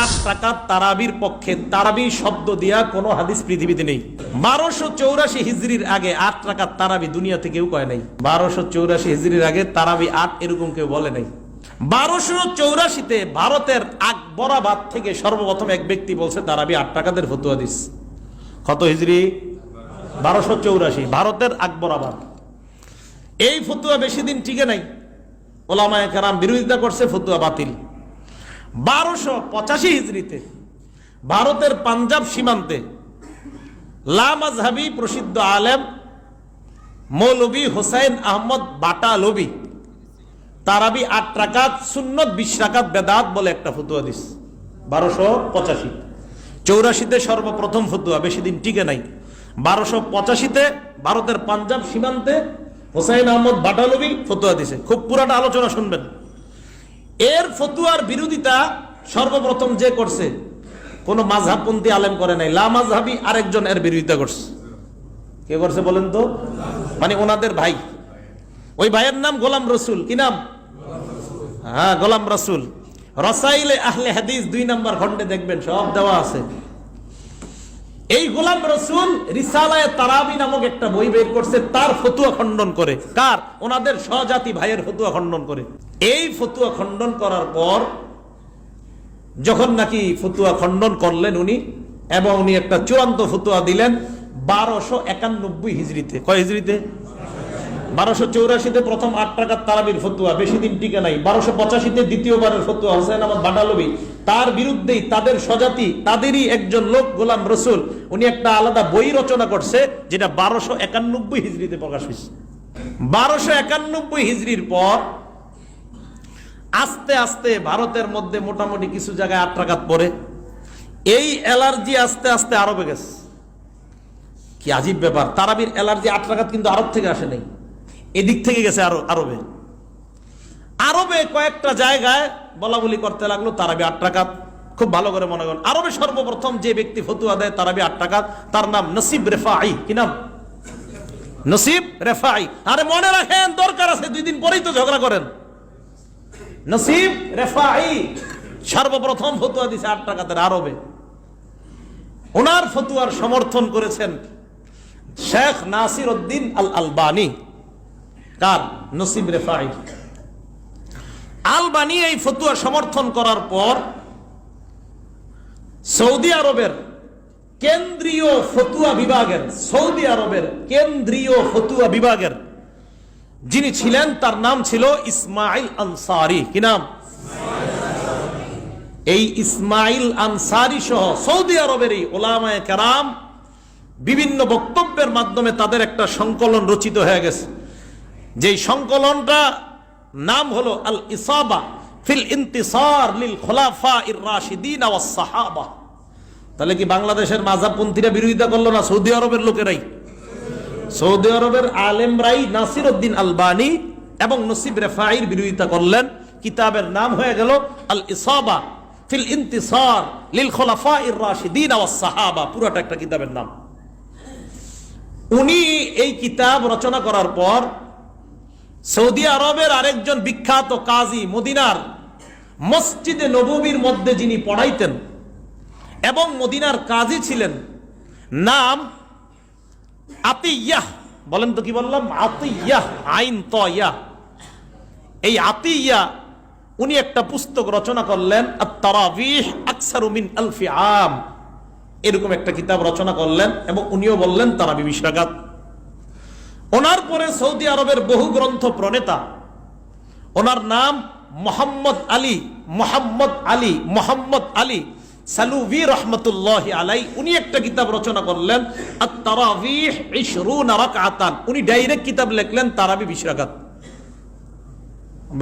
আট টাকা তারাবির পক্ষে তারাবি শব্দ দিয়া কোনো হাদিস পৃথিবীতে নেই। বারোশো চৌরাশি হিজড়ির আগে আট টাকা তারাবি দুনিয়াতে কেউ কয় নাই। বারোশো চৌরাশি হিজড়ির আগে তারাবি আট এরকম কেউ বলে নাই। বারোশো চৌরাশিতে ভারতের আকবরাবাদ থেকে সর্বপ্রথম এক ব্যক্তি বলছে, তারাবি আট টাকাদের ফতুয়া দিস। কত হিজড়ি বারোশো চৌরাশি, ভারতের আকবরাবাদ। এই ফতুয়া বেশি দিন টিকে নাই। ওলামায় কারাম বিরোধিতা করছে, ফতুয়া বাতিল। বারোশো পঁচাশি হিজড়িতে, ভারতের পাঞ্জাব সীমান্তে লামাজহাবি প্রসিদ্ধ আলেম মৌলবি হোসাইন আহমদ বাটা লবি, তারাবি আট রাকাত, সুন্নত বিশ রাকাত বেদাত বলে একটা ফতুয়া দিস। বারোশো পঁচাশি। চৌরাশিতে সর্বপ্রথম ফতুয়া, বেশি দিন টিকে নাই। বারোশো পঁচাশিতে ভারতের পাঞ্জাব সীমান্তে হোসাইন আহমদ বাটালবি ফতুয়া দিছে। খুব পুরাটা আলোচনা শুনবেন। এর ফতুয়ার বিরোধিতা সর্বপ্রথম যে করছে, কোন মাঝহাবপন্থী আলেম করে নাই, লা আরেকজন এর বিরোধিতা করছে। কে করছে বলেন তো? মানে ওনাদের ভাই। ওই ভাইয়ের নাম গোলাম রসুল, কি নাম? হ্যাঁ গোলাম রসুল। রসাইলে আহলে হাদিস দুই নাম্বার খন্ডে দেখবেন, সব দেওয়া আছে। এই গোলাম রসুল রিসালায় তারাবি নামক একটা বই বের করছে, তার ফতুয়া খণ্ডন করে। কার? ওনাদের স্বজাতি ভাইয়ের ফতুয়া খণ্ডন করে। এই ফতুয়া খণ্ডন করার পর যখন নাকি ফতুয়া খণ্ডন করলেন উনি, এবং উনি একটা চূড়ান্ত ফতুয়া দিলেন, বারোশো একানব্বই হিজড়িতে। কয় হিজড়িতে? বারোশো চৌরাশিতে প্রথম আট টাকার তারাবির ফতুয়া, বেশি দিন টিকে নাই। বারোশো পঁচাশিতে দ্বিতীয়বারের ফতুয়া হোসেন আহমদ বাটালবি তার বিরুদ্ধেই তাদের স্বজাতি, তাদেরই একজন লোক, গোলাম রসুল। উনি একটা আলাদা বই রচনা করছে, যেটা বারোশো একানব্বই হিজড়িতে প্রকাশ হয়েছে। বারোশো একানব্বই হিজড়ির পর আস্তে আস্তে ভারতের মধ্যে মোটামুটি কিছু জায়গায় আট টাকাত পড়ে। এই অ্যালার্জি আস্তে আস্তে আরবে গেছে। কি আজীব ব্যাপার, তারাবির অ্যালার্জি আট টাকাত কিন্তু আরব থেকে আসে নাই। এদিক থেকে গেছে আরও, আরবে। আরবে কয়েকটা জায়গায় বলা বলি করতে লাগল, তারাবি আট টাকাত খুব ভালো করে মনে করেন। আরবে সর্বপ্রথম যে ব্যক্তি ফতুয়া দেয়, তারাবি আট টাকাত তার নাম নসিব রেফাই কি নাম? নসিব রেফাই আরে মনে রাখেন, দরকার আছে, দুই দিন পরেই তো ঝগড়া করেন। নসিব রেফাই সর্বপ্রথম ফতুয়া দিছে আট টাকাতের আরবে। ওনার ফতুয়ার সমর্থন করেছেন শেখ নাসির উদ্দিন আল আলবানি কার নসিব রেফাই আলবানি এই ফতুয়া সমর্থন করার পর সৌদি আরবের কেন্দ্রীয় ফতুয়া বিভাগের, সৌদি আরবের কেন্দ্রীয় ফতুয়া বিভাগের যিনি ছিলেন, তার নাম ছিল ইসমাইল আনসারি। কি নাম? এই ইসমাইল আনসারি সহ সৌদি আরবের এই ওলামায় কেরাম বিভিন্ন বক্তব্যের মাধ্যমে তাদের একটা সংকলন রচিত হয়ে গেছে। যেই সংকলনটা নাম হলো আল ইসাবা ফিল ইন্তিসার লিল খোলাফা ইর রাশিদিন সাহাবা। তাহলে কি বাংলাদেশের মাঝাবপন্থীরা বিরোধিতা করল না সৌদি আরবের লোকেরাই? সৌদি আরবের আলেমরাই নাসির উদ্দিন আলবানি এবং নসিব রেফাইর বিরোধিতা করলেন। কিতাবের নাম হয়ে গেল আল ইসাবা ফিল ইন্তিসার লিল খোলাফা ইর রাশিদিন ওয়াস সাহাবা। পুরোটা একটা কিতাবের নাম। উনি এই কিতাব রচনা করার পর সৌদি আরবের আরেকজন বিখ্যাত কাজী মদিনার মসজিদে নববীর মধ্যে যিনি পড়াইতেন এবং মদিনার কাজী ছিলেন, নাম আতিয়াহ। বলেন তো কি বললাম? আতিয়াহ, আইন তয়া এই আতিয়া উনি একটা পুস্তক রচনা করলেন আকসারুমিন আলফি আম। এরকম একটা কিতাব রচনা করলেন এবং উনিও বললেন তারাবি বিশাগাত ওনার পরে সৌদি আরবের বহু গ্রন্থ প্রণেতা। ওনার নাম মোহাম্মদ আলী মোহাম্মদ আলী মোহাম্মদ আলী সালুভি রহমতুল্লাহ আলাই। উনি একটা কিতাব রচনা করলেন উনি ডাইরেক্ট কিতাব লিখলেন তারাবি বিশ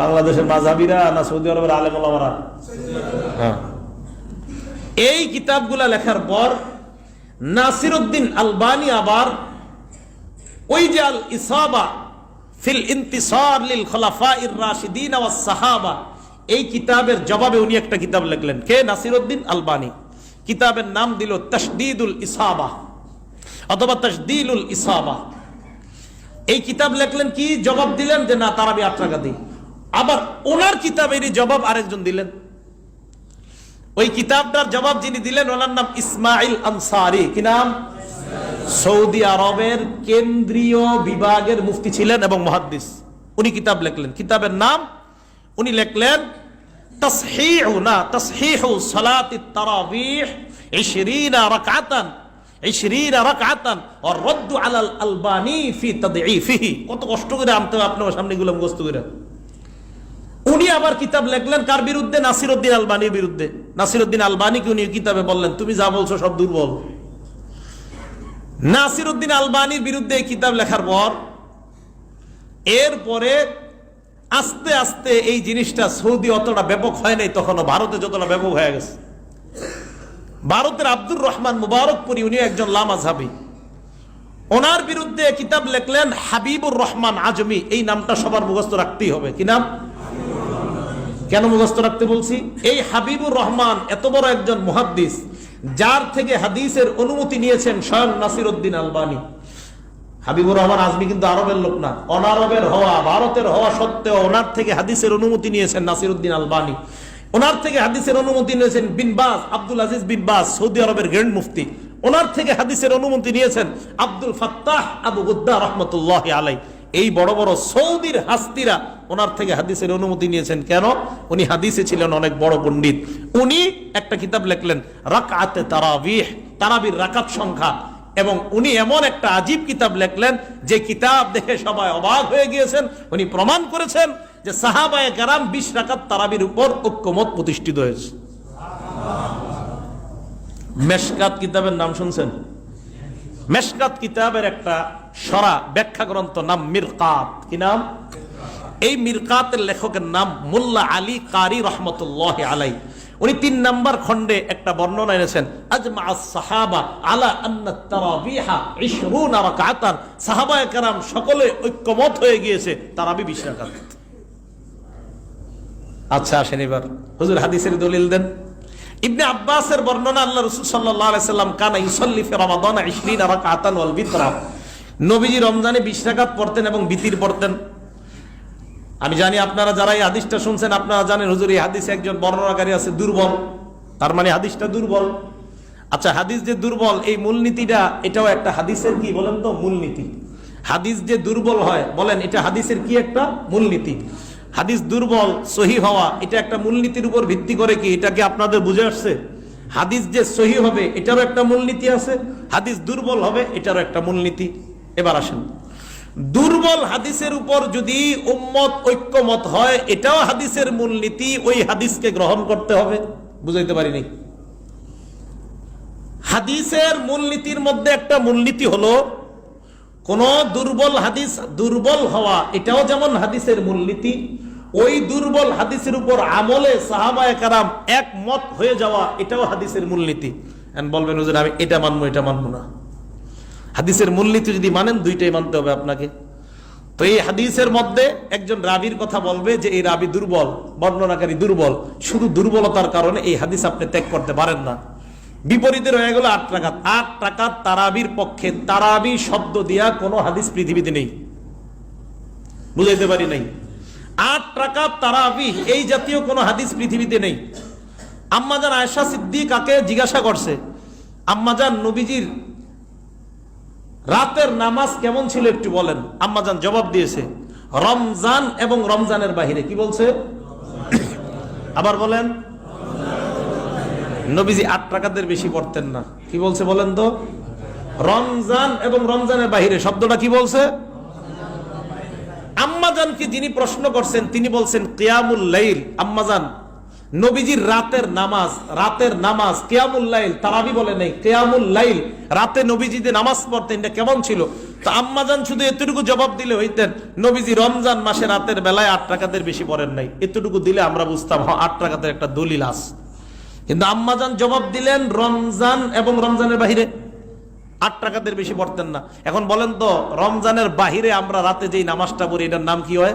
বাংলাদেশের মাঝাবিরা না সৌদি আরবের আলেমরা হ্যাঁ। এই কিতাবগুলা লেখার পর নাসির উদ্দিন আলবানি আবার ওই যে আল ইসাবা ফিল ইন্তিসার লিল খলাফা ইর রাশিদিন ওয়াস সাহাবা। এই কিতাবের জবাবে উনি একটা কিতাব লিখলেন। কে? নাসিরউদ্দিন আলবানি। কিতাবের নাম দিল তশদিদুল ইসাবা অথবা তশদিলুল ইসাবা। এই কিতাব লিখলেন কি? জবাব দিলেন যে না, তারাবি আট টাকা দিই আবার ওনার কিতাবেরই জবাব আরেকজন দিলেন। ওই কিতাবটার জবাব যিনি দিলেন, ওনার নাম ইসমাইল আনসারি। কি নাম? সৌদি আরবের কেন্দ্রীয় বিভাগের মুফতি ছিলেন এবং মহাদ্দিস। উনি কিতাব লিখলেন। কিতাবের নাম উনি লিখলেন তসহিহু না তসহিহু সালাতি তারাবিহ 20 রাকাতান 20 রাকাতান আর রদ্দ আলাল আলবানি ফি কত কষ্ট করে আপনার সামনে করে। উনি আবার কিতাব লিখলেন কার বিরুদ্ধে? নাসিরউদ্দিন আলবানির বিরুদ্ধে। নাসিরউদ্দিন আলবানিকে উনি কিতাবে বললেন, তুমি যা বলছো সব দুর্বল। নাসিরউদ্দিন আলবানির বিরুদ্ধে এই কিতাব লেখার পর, এরপরে আস্তে আস্তে এই জিনিসটা সৌদি অতটা ব্যাপক হয় নাই, তখনও ভারতে যতটা ব্যাপক হয়ে গেছে। ভারতের আব্দুর রহমান মুবারকপুরি উনি একজন লামা লামাঝাবি ওনার বিরুদ্ধে কিতাব লেখলেন, হাবিবুর রহমান আজমি। এই নামটা সবার মুখস্থ রাখতেই হবে। কি নাম? কেন মুখস্থ রাখতে বলছি? এই হাবিবুর রহমান এত বড় একজন মুহাদ্দিস যার থেকে হাদিসের অনুমতি নিয়েছেন স্বয়ং নাসির উদ্দিন আলবানী। হাবিবুর রহমান আজমি কিন্তু আরবের লোক না, অনারবের হওয়া, ভারতের হওয়া সত্ত্বেও ওনার থেকে হাদিসের অনুমতি নিয়েছেন নাসির উদ্দিন আলবানী। ওনার থেকে হাদিসের অনুমতি নিয়েছেন বিন বাজ আব্দুল আজিজ বিন বাজ সৌদি আরবের গ্র্যান্ড মুফতি। ওনার থেকে হাদিসের অনুমতি নিয়েছেন আব্দুল ফাত্তাহ আবু গুদ্দা রহমতুল্লাহ আলাই এই বড় বড় সৌদির হাস্তিরা ওনার থেকে হাদিসের অনুমতি নিয়েছেন। কেন? উনি হাদিসে ছিলেন অনেক বড় পণ্ডিত। উনি একটা কিতাব লিখলেন, রাকাতে তারাবিহ, তারাবির রাকাত সংখ্যা। এবং উনি এমন একটা আজীব কিতাব লেখলেন, যে কিতাব দেখে সবাই অবাক হয়ে গিয়েছেন। উনি প্রমাণ করেছেন যে সাহাবায় কারাম বিশ রাকাত তারাবির উপর ঐক্যমত প্রতিষ্ঠিত হয়েছে। মেশকাত কিতাবের নাম শুনছেন? মেশকাত কিতাবের একটা সরা ব্যাখ্যা গ্রন্থ নাম মিরকাত। কি নাম? এই মিরকাতের লেখকের নাম মোল্লা আলী কারি রহমতুল্লাহ আলাই উনি তিন নাম্বার খণ্ডে একটা বর্ণনা এনেছেন, আজমা সাহাবা আলা আন্না তারাবিহা 20 রাকাতান। সাহাবায়ে কেরাম সকলে ঐক্যমত হয়ে গিয়েছে, তারাবি 20 রাকাত। আচ্ছা আসেন এবার। হুজুর হাদিসের দলিল দেন। ইবনে আব্বাসের বর্ণনা আল্লাহ রাসূল আলাইহি সাল্লাম কানা ইউসাল্লি ফি রমাদান 20 রাকাতান ওয়াল বিতরা। নবীজি রমজানে 20 রাকাত পড়তেন এবং বিতির পড়তেন। আমি জানি আপনারা যারা এই হাদিসটা শুনছেন, আপনারা জানেন হুজুর, এই হাদিসে একজন বর্ণনাকারী আছে দুর্বল। তার মানে হাদিসটা দুর্বল। আচ্ছা হাদিস যে দুর্বল, এই মূলনীতিটা এটাও একটা হাদিসের কি বলেন তো? মূলনীতি। হাদিস যে দুর্বল হয়, বলেন, এটা হাদিসের কি একটা? মূলনীতি। হাদিস দুর্বল, সহি হওয়া, এটা একটা মূলনীতির উপর ভিত্তি করে কি? এটাকে আপনাদের বুঝে আসছে? হাদিস যে সহি হবে, এটারও একটা মূলনীতি আছে। হাদিস দুর্বল হবে, এটারও একটা মূলনীতি। এবার আসেন। দুর্বল হাদিসের উপর যদি উম্মত ঐক্যমত হয়, এটাও হাদিসের মূলনীতি, ওই হাদিসকে গ্রহণ করতে হবে। বুঝাইতে পারিনি। হাদিসের মূলনীতির মধ্যে একটা মূলনীতি হলো কোন দুর্বল হাদিস দুর্বল হওয়া, এটাও যেমন হাদিসের মূলনীতি, ওই দুর্বল হাদিসের উপর আমলে সাহাবায়ে কারাম একমত হয়ে যাওয়া, এটাও হাদিসের মূলনীতি। বলবেন আমি এটা মানবো এটা মানবো না। হাদিসের মূলনীতি যদি মানেন, দুইটাই মানতে হবে আপনাকে। তো এই হাদিসের মধ্যে একজন রাবির কথা বলবে যে, এই রাবি দুর্বল, বর্ণনাকারী দুর্বল। শুধু দুর্বলতার কারণে এই হাদিস আপনি ত্যাগ করতে পারেন না। বিপরীতে রয়ে গেল আট টাকাত আট টাকা তারাবির পক্ষে। তারাবি শব্দ দিয়া কোনো হাদিস পৃথিবীতে নেই। বুঝাইতে পারি নাই। আট টাকা তারাবি, এই জাতীয় কোনো হাদিস পৃথিবীতে নেই। আম্মাজান আয়সা সিদ্দিকাকে জিজ্ঞাসা করছে আম্মাজান নবীজির রাতের নামাজ কেমন ছিল একটু বলেন। আম্মাজান জবাব দিয়েছে, রমজান এবং রমজানের বাহিরে। কি বলছে? আবার বলেন নবীজি আট টাকাদের বেশি পড়তেন না। কি বলছে বলেন তো? রমজান এবং রমজানের বাহিরে শব্দটা কি বলছে? আম্মাজানকে যিনি প্রশ্ন করছেন, তিনি বলছেন, কিয়ামুল লাইল। আম্মাজান নবীজির রাতের নামাজ রাতের নামাজ, কেয়ামুল লাইল, তারাবি বলে নেই, কেয়ামুল লাইল। রাতে নবীজিতে নামাজ পড়তেন, এটা কেমন ছিল? তো আম্মাজান শুধু এতটুকু জবাব দিলে হইতেন, নবীজি রমজান মাসে রাতের বেলায় আট টাকাদের বেশি পড়েন নাই। এতটুকু দিলে আমরা বুঝতাম আট টাকাতের একটা দলিল আস কিন্তু আম্মাজান জবাব দিলেন, রমজান এবং রমজানের বাহিরে আট টাকাদের বেশি পড়তেন না। এখন বলেন তো, রমজানের বাহিরে আমরা রাতে যেই নামাজটা পড়ি, এটার নাম কি হয়?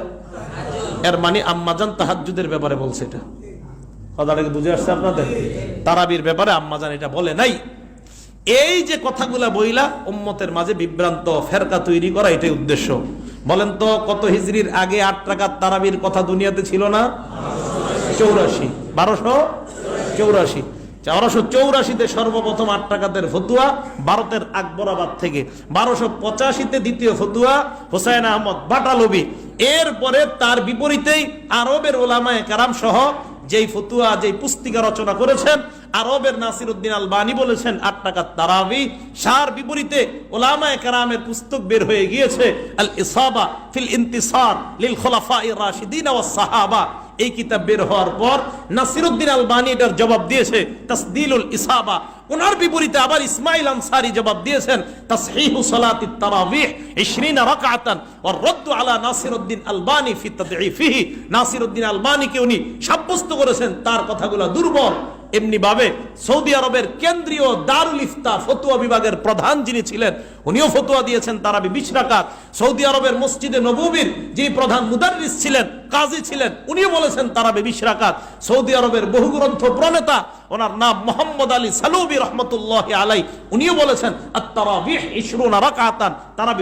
এর মানে আম্মাজান তাহাজুদের ব্যাপারে বলছে এটা। বুঝে আসছে আপনাদের? তারাবির ব্যাপারে আম্মাজান এটা বলে নাই। এই যে কথাগুলা বইলা উম্মতের মাঝে বিভ্রান্ত, ফেরকা তৈরি করা এটাই উদ্দেশ্য। বলেন তো, কত হিজড়ির আগে আট টাকার তারাবির কথা দুনিয়াতে ছিল না? চৌরাশি। বারোশো? চৌরাশি। তেরোশো চৌরাশিতে সর্বপ্রথম আট টাকাতের ফতুয়া ভারতের আকবরাবাদ থেকে। বারোশো পঁচাশিতে দ্বিতীয় ফতুয়া হোসাইন আহমদ বাটালবি। এরপরে তার বিপরীতেই আরবের ওলামায় কারাম সহ যেই ফতুয়া, যেই পুস্তিকা রচনা করেছেন, আরবের নাসির উদ্দিন আল বানি বলেছেন, আট টাকা তারাবি। সার বিপরীতে ওলামায় কারামের পুস্তক বের হয়ে গিয়েছে আল ইসাবা ফিল ইন্তিসার লিল খোলাফা রাশিদিন সাহাবা। এই কিতাব বের হওয়ার পর নাসিরুদ্দিন আল বানি এটার জবাব দিয়েছে, তাসদিলুল ইসাবা। ওনার বিপরীতে আবার ইসমাইল আনসারি জবাব দিয়েছেন, তাসহিহু সালাতিত তারাবিহ 20 রাকাতান, ওয়া রাদ্দু আলা নাসিরুদ্দিন আলবানি ফি তাদঈফিহি। নাসিরুদ্দিন আলবানিকে উনি সাব্যস্ত করেছেন, তার কথাগুলো দুর্বল। এমনি ভাবে সৌদি আরবের কেন্দ্রীয় দারুল ইফতা ফতুয়া বিভাগের প্রধান যিনি ছিলেন উনিও ফতুয়া দিয়েছেন তারাবি বিশ রাকাত। সৌদি আরবের মসজিদে নববীর যিনি প্রধান মুদারিস ছিলেন, কাজী ছিলেন, উনিও বলেছেন তারাবি বিশ রাকাত। সৌদি আরবের বহু গ্রন্থ প্রণেতা, ওনার নাম মোহাম্মদ আলী সালুবি রহমতুল্লাহ আলাই উনিও বলেছেন আত্মারাবিহ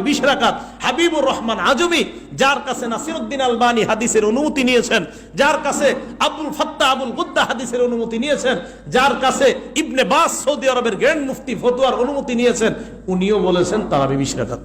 বিশ রাকাত। হাবিবুর রহমান আজমি, যার কাছে নাসিরউদ্দিন আলবানি হাদিসের অনুমতি নিয়েছেন, যার কাছে আবুল ফাত্তা আবুল গুদ্দা হাদিসের অনুমতি নিয়েছেন, যার কাছে ইবনে বাস সৌদি আরবের গ্র্যান্ড মুফতি ফতুয়ার অনুমতি নিয়েছেন, উনিও বলেছেন তারাবি বিশ রাকাত